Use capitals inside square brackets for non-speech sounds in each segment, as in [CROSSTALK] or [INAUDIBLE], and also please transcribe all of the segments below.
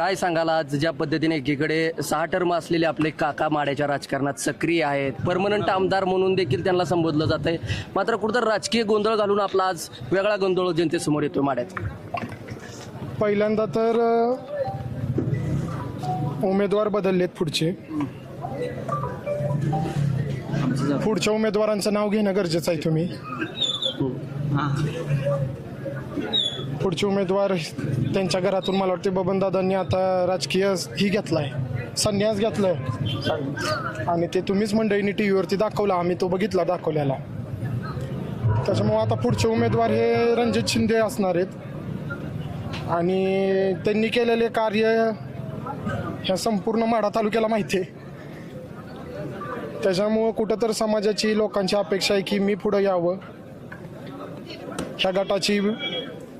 काय सांगाल आज? ज्या पद्धतीने एकीकडे सहा टर्म असलेले आपले काका माड्याच्या राजकारणात सक्रिय आहेत. परमनंट आमदार म्हणून देखील त्यांना संबोधलं जात आहे मात्र कुठं राजकीय गोंधळ घालून आपला आज वेगळा गोंधळ जनतेसमोर येतो माड्यात. पहिल्यांदा तर उमेदवार बदललेत पुढचे. पुढच्या उमेदवारांचं नाव घेणं गरजेचं आहे तुम्ही. पुढचे उमेदवार त्यांच्या घरातून मला वाटते बबनदादांनी आता राजकीय ही घेतलाय संन्यास घेतलाय. आणि ते तुम्हीच मंडळींनी टी व्हीवरती दाखवला आम्ही तो बघितला दाखवल्याला त्याच्यामुळे आता पुढचे उमेदवार हे रणजित शिंदे असणार आहेत. आणि त्यांनी केलेले कार्य ह्या संपूर्ण माढा तालुक्याला माहिती आहे. त्याच्यामुळं कुठं तर समाजाची लोकांची अपेक्षा आहे की मी पुढं यावं. ह्या गटाची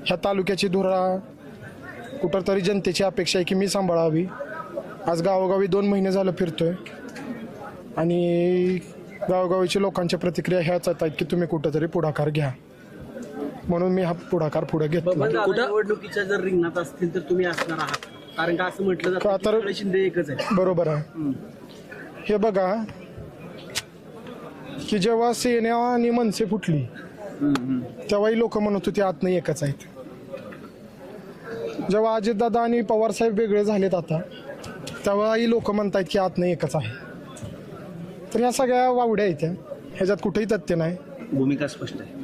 ह्या तालुक्याची धुरा कुठं तरी जनतेची अपेक्षा आहे की मी सांभाळावी. आज गावोगावी दोन महिने झालं फिरतोय. आणि गावोगावीच्या लोकांच्या प्रतिक्रिया ह्याच आहेत की तुम्ही कुठंतरी पुढाकार घ्या. म्हणून मी हा पुढाकार पुढे कुठं- निवडणुकीच्या जर रिंगणात असतील तर तुम्ही असणार आहात. कारण का असं म्हटलं का जातं तर- शिंदे एकच आहे बरोबर आहे. हे बघा की जेव्हा सेना आणि मनसे फुटली तेव्हाही लोक म्हणत होते आत नाही एकच आहेत. जेव्हा अजितदादा आणि पवार साहेब वेगळे झालेत आता तेव्हाही लोक म्हणतायत की आत नाही एकच आहे. तर ह्या सगळ्या वावड्या आहेत ह्या. ह्याच्यात कुठेही तथ्य नाही. भूमिका स्पष्ट आहे.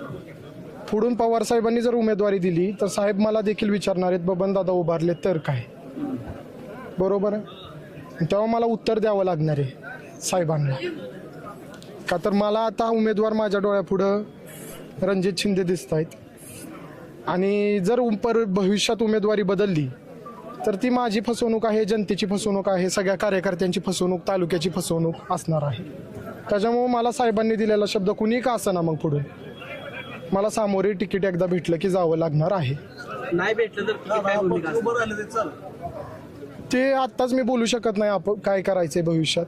पुढून पवार साहेबांनी जर उमेदवारी दिली तर साहेब मला देखील विचारणार आहेत बबन दादा उभारले तर काय? बरोबर? आहे तेव्हा मला उत्तर द्यावं लागणार आहे साहेबांना. का तर मला आता उमेदवार माझ्या डोळ्यापुढं रणजित शिंदे दिसत आहेत आणि जर उम- पर भविष्यात उमेदवारी बदलली तर ती माझी फसवणूक आहे जनतेची फसवणूक आहे सगळ्या कार्यकर्त्यांची फसवणूक तालुक्याची फसवणूक असणार आहे. त्याच्यामुळे मला साहेबांनी दिलेला शब्द कुणी का असेना मग पुढे? मला सामोरे तिकीट एकदा भेटलं की जावं लागणार आहे. नाही भेटलं तर? ते आत्ताच मी बोलू शकत नाही आपण काय करायचंय भविष्यात.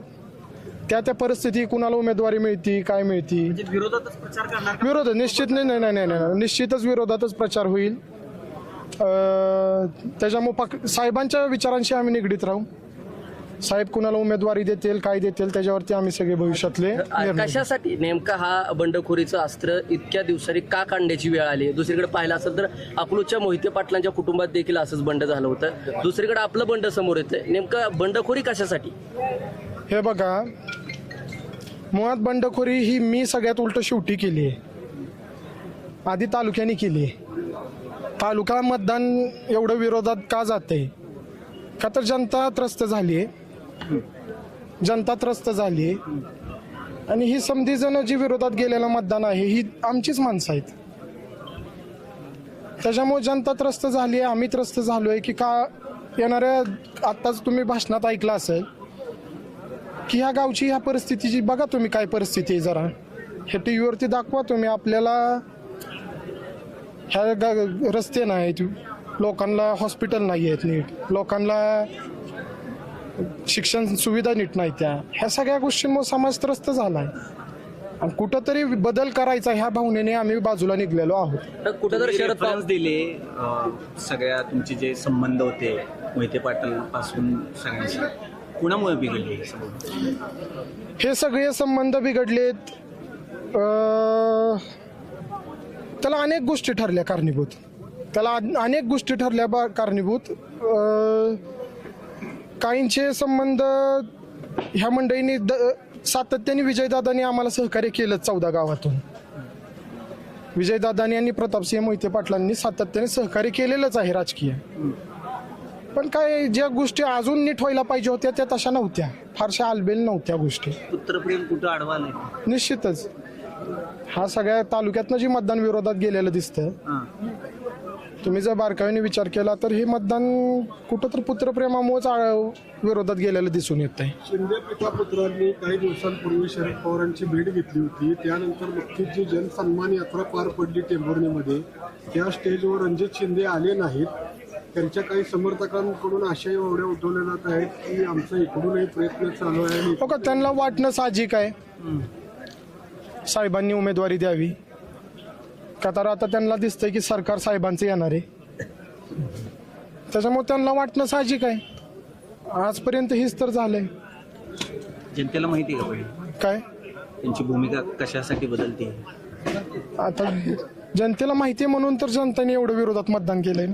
त्या त्या परिस्थिती कुणाला उमेदवारी मिळती काय मिळती? म्हणजे विरोधातच प्रचार करणार का? विरोध निश्चित नाही नाही नाही नाही नाही. निश्चितच विरोधातच प्रचार होईल. अं, त्याच्यामुळे पक साहेबांच्या विचारांशी आम्ही निगडीत राहू. साहेब कुणाला उमेदवारी देतील काय देतील त्याच्यावरती आम्ही सगळे भविष्यातले. कशासाठी? नेमका हा बंडखोरीचं अस्त्र इतक्या दिवसांनी का काढण्याची वेळ आली? दुसरीकडे पाहिलं असेल तर अकलूजच्या मोहिते पाटलांच्या कुटुंबात देखील असंच बंड झालं होतं. दुसरीकडे आपलं बंड समोर येतं नेमकं बंडखोरी कशासाठी? हे बघा मुळात बंडखोरी ही मी सगळ्यात उलट शेवटी केली आहे. आधी तालुक्याने केली आहे. तालुका मतदान एवढं विरोधात का जाते? का तर जनता त्रस्त झाली आहे. जनता त्रस्त झाली आहे. आणि ही समधी जण जी विरोधात गेलेलं मतदान आहे ही आमचीच माणसं आहेत. त्याच्यामुळे जनता त्रस्त झाली आहे आम्ही त्रस्त झालो आहे की का येणाऱ्या आत्ताच तुम्ही भाषणात ऐकलं असेल की ह्या गावची ह्या परिस्थितीची बघा तुम्ही काय परिस्थिती आहे जरा. हे टी व्हीवरती दाखवा तुम्ही आपल्याला. ह्या गा- रस्ते नाहीत. लोकांना हॉस्पिटल नाही आहेत नीट. लोकांना शिक्षण सुविधा नीट नाही त्या. ह्या सगळ्या गोष्टींमुळे समाज त्रस्त झाला आहे आणि कुठंतरी बदल करायचा ह्या भावनेने आम्ही बाजूला निघलेलो आहोत. तर कुठेतरी शरद पवार दिले अं, सगळ्या तुमचे जे संबंध होते मोहिते पाटील पासून सगळ्यांशी. कुणामुळे बिघडले हे सगळे? संबंध बिघडलेत. त्याला अनेक गोष्टी ठरल्या कारणीभूत. त्याला अनेक गोष्टी ठरल्या बा कारणीभूत. काहींचे संबंध ह्या मंडळींनी द सातत्याने विजयदादांनी आम्हाला सहकार्य केलं चौदा गावातून. विजयदादांनी आणि प्रतापसिंह मोहिते पाटलांनी सातत्याने सहकार्य केलेलंच आहे राजकीय. पण काय ज्या गोष्टी अजून नीट व्हायला पाहिजे होत्या त्या तशा नव्हत्या. फारशा आलबेल नव्हत्या गोष्टी. पुत्रप्रेम कुठं अडवालंय निश्चितच. हा सगळ्या तालुक्यातनं जे मतदान विरोधात गेलेलं दिसतं हां. तुम्ही जर बारकाईने विचार केला तर हे मतदान कुठं तर पुत्रप्रेमामुळेच आ- विरोधात गेलेलं दिसून येत आहे शिंदे पितापुत्रांनी काही दिवसांपूर्वी शरद पवारांची भेट घेतली होती. त्यानंतर नुकतीच जी जनसन्मान यात्रा पार पडली टेंभुर्णीमध्ये त्या स्टेजवर रणजित शिंदे आले नाहीत. त्यांच्या काही समर्थकांकडून आशय एवढ्या उठवल्या जात आहेत की आमचा इकडूनही प्रयत्न चालू आहे हो का त्यांना वाटणं साहजिक आहे? साहेबांनी उमेदवारी द्यावी. का तर आता त्यांना दिसतंय की सरकार साहेबांचं येणार आहे. त्याच्यामुळे त्यांना वाटणं साहजिक आहे. आजपर्यंत हेच तर झालंय. जनतेला माहिती आहे का काय? त्यांची भूमिका कशासाठी बदलते? आता जनतेला माहिती आहे म्हणून तर जनतेने एवढं विरोधात मतदान केलंय ना.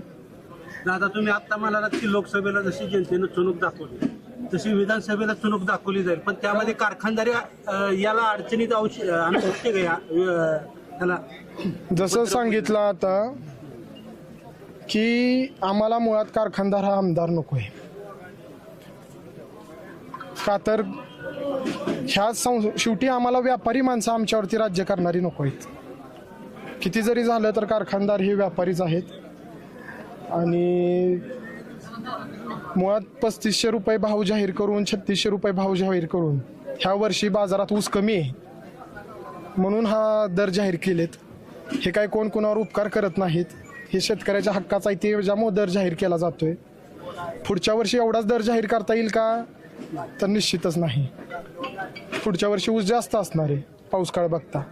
दादा तुम्ही आता म्हणालात की लोकसभेला जशी जनतेनं चुणूक दाखवली तशी विधानसभेला चुणूक दाखवली जाईल. पण त्यामध्ये कारखानदारी अं, याला अडचणीत का या अं, त्याला जसं सांगितलं आता की आम्हाला मुळात कारखानदार हा आमदार नको आहे का तर ह्या सं शेवटी आम्हाला व्यापारी माणसं आमच्यावरती राज्य करणारी नको आहेत किती जरी झालं तर कारखानदार हे व्यापारीच आहेत. आणि मुळात पस्तीसशे रुपये भाव जाहीर करून छत्तीसशे रुपये भाव जाहीर करून ह्या वर्षी बाजारात ऊस कमी आहे. म्हणून हा दर जाहीर केलेत. हे काय कोण कोणावर उपकार करत नाहीत. हे शेतकऱ्याच्या हक्काचा इथे ज्यामुळे दर जाहीर केला जातोय. पुढच्या वर्षी एवढाच दर जाहीर करता येईल का? तर निश्चितच नाही. पुढच्या वर्षी ऊस जास्त असणार आहे. पाऊस काळ बघता.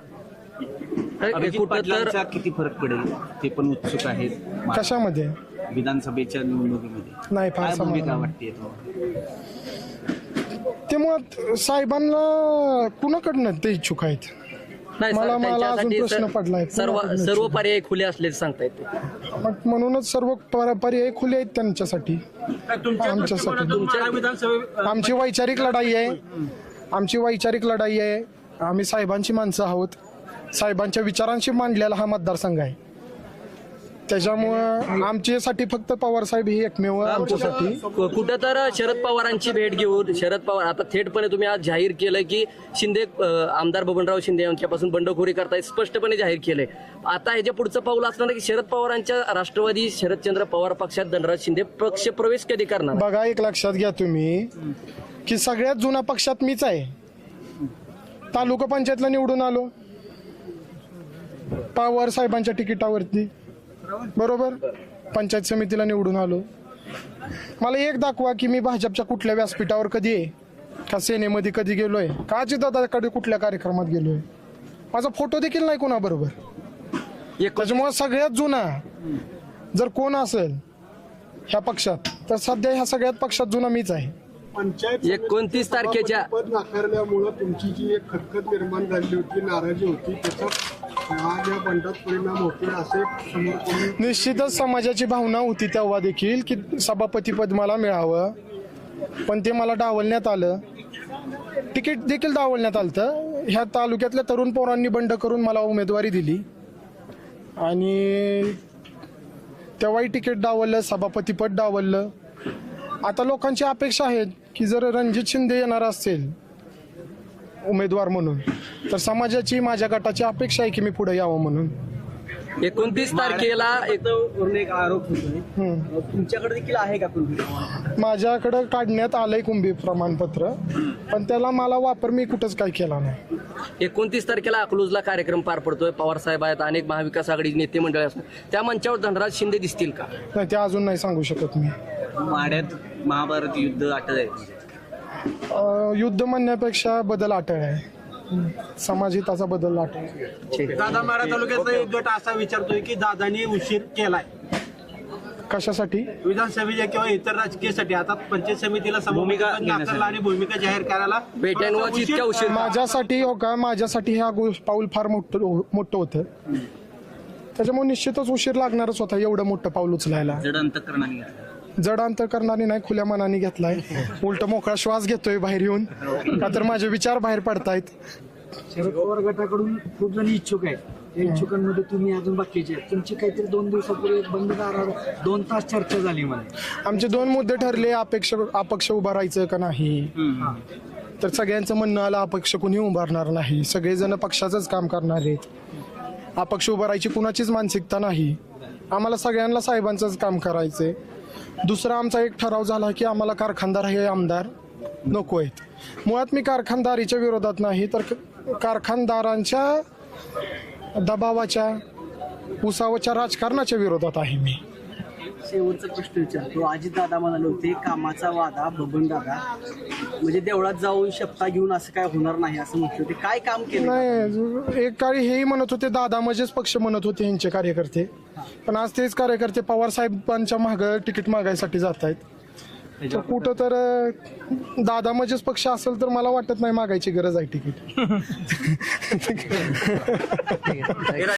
अभिजित पाटलांचा किती फरक पडेल? ते पण उत्सुक आहेत. कशामध्ये? विधानसभेच्या निवडणुकीमध्ये. नाही काय फार भूमिका समाधान. वाटते ते मुळात साहेबांना कुणाकडनं ते इच्छुक आहेत? नाही सर, मला- मला अजून प्रश्न सर- पडलाय. सर्व सर्व? पर्याय खुले असल्याचे सांगता येते मग म्हणूनच सर्व पर- पर्याय खुले आहेत त्यांच्यासाठी. आमच्यासाठी. आमची वैचारिक लढाई आहे. आमची वैचारिक लढाई आहे. आम्ही साहेबांची माणसं आहोत. साहेबांच्या विचारांशी मांडलेला हा मतदारसंघ आहे. त्याच्यामुळं आमच्यासाठी फक्त पवार साहेब ही एकमेव आमच्यासाठी? कुठं तर शरद पवारांची भेट घेऊन शरद पवार आता थेटपणे तुम्ही आज जाहीर केलंय की शिंदे अं, आमदार बबनराव शिंदे यांच्यापासून बंडखोरी करतायत स्पष्टपणे जाहीर केलंय. आता ह्याच्या पुढचं पाऊल असणार की शरद पवारांच्या राष्ट्रवादी शरदचंद्र पवार पक्षात धनराज शिंदे पक्ष प्रवेश कधी करणार? बघा एक लक्षात घ्या तुम्ही की सगळ्यात जुना पक्षात मीच आहे. तालुका पंचायतला निवडून आलो. पवार साहेबांच्या तिकिटावरती. बरोबर? पंचायत समितीला निवडून आलो. मला एक दाखवा की मी भाजपच्या कुठल्या व्यासपीठावर कधी आहे? का सेनेमध्ये कधी गेलोय? का दादाकडे कुठल्या कार्यक्रमात गेलोय? माझा फोटो देखील नाही कोणाबरोबर. एक त्याच्यामुळे सगळ्यात जुना जर कोण असेल ह्या पक्षात तर सध्या ह्या सगळ्यात पक्षात जुना मीच आहे. पंचायत एकोणतीस तारखेच्या पद नाकारल्यामुळं तुमची जी एक खतखत निर्माण झाली होती नाराजी होती त्याचा या बंडात परिणाम होते असे समोर कोणी निश्चितच समाजाची भावना होती तेव्हा देखील की सभापतीपद मला मिळावं. पण ते मला डावलण्यात आलं. तिकीट देखील डावलण्यात आलं ह्या तालुक्यातल्या तरुण पोरांनी बंड करून मला उमेदवारी दिली. आणि तेव्हाही तिकीट डावललं सभापतीपद डावललं. आता लोकांची अपेक्षा आहे की जर रणजित शिंदे येणार असेल उमेदवार म्हणून. तर समाजाची माझ्या गटाची अपेक्षा आहे की मी पुढे यावं म्हणून. एकोणतीस तारखेला एक- आरोप हम्म. तुमच्याकडे देखील आहे का कुणबी? माझ्याकडं काढण्यात आलंय कुंभी प्रमाणपत्र पण त्याला मला वापर मी कुठंच काही केला नाही. एकोणतीस तारखेला अकलूजला कार्यक्रम पार पडतोय. पवार साहेब आहेत अनेक महाविकास आघाडी नेते मंडळी असतात. त्या मंचावर धनराज शिंदे दिसतील का? नाही ते अजून नाही सांगू शकत मी. माड्यात महाभारत युद्ध आटत आहे अं, युद्ध म्हणण्यापेक्षा बदल अटळ आहे. समाजहिताचा बदल अटळ आहे. ठीक. आहे दादा माडा तालुक्यातला एक गट असा विचारतोय की दादानी उशीर केलाय. कशासाठी? विधानसभेच्या किंवा इतर राजकीयसाठी. आता पंचायत समितीला भूमिका आणि भूमिका जाहीर करायला बेट्यांवर थोडासा उशीर माझ्यासाठी हो का? माझ्यासाठी हा गो- पाऊल फार मोठं मोठं होतं. त्याच्यामुळे निश्चितच उशीर लागणारच होता एवढं मोठं पाऊल उचलायला. जड अंतकरणाने घेतलं जड अंतर करणारी नाही खुल्या मनाने घेतलाय. उलट मोकळा श्वास घेतोय बाहेर येऊन. का तर माझे विचार बाहेर पडतायत. शरद पवार गटाकडून खूप जण इच्छुक आहेत. इच्छुकांमध्ये तुम्ही अजून बाकीचे आहेत. तुमची काहीतरी दोन दिवसापूर्वी एक बंद दारावर दोन तास चर्चा झाली म्हणे. आमचे दोन मुद्दे ठरले अपेक्ष अपक्ष उभा राहायचं का नाही? तर सगळ्यांचं म्हणणं आलं अपक्ष कुणी उभारणार नाही. सगळेजण पक्षाचंच काम करणार आहेत. अपक्ष उभं राहायची कुणाचीच मानसिकता नाही. आम्हाला सगळ्यांना साहेबांचंच काम करायचंय. दुसरा आमचा एक ठराव झाला की आम्हाला कारखानदार हे आमदार नको आहेत. मुळात मी कारखानदारीच्या विरोधात नाही तर कारखानदारांच्या दबावाच्या उसावाच्या राजकारणाच्या विरोधात आहे मी. शेवटचा प्रश्न विचारतो. अजित दादा म्हणाले होते कामाचा वादा बबन दादा म्हणजे देवळात जाऊन शपथा घेऊन असं काय होणार नाही असं म्हटलं होते. काय काम केलं? नाही एक काळी हेही म्हणत होते दादा मजेच पक्ष म्हणत होते यांचे कार्यकर्ते. पण आज तेच कार्यकर्ते पवार साहेबांच्या माग तिकीट मागायसाठी जात आहेत तर कुठं तर अं, दादा मजेच पक्ष असेल तर मला वाटत नाही मागायची गरज आहे तिकीट. [LAUGHS] [LAUGHS]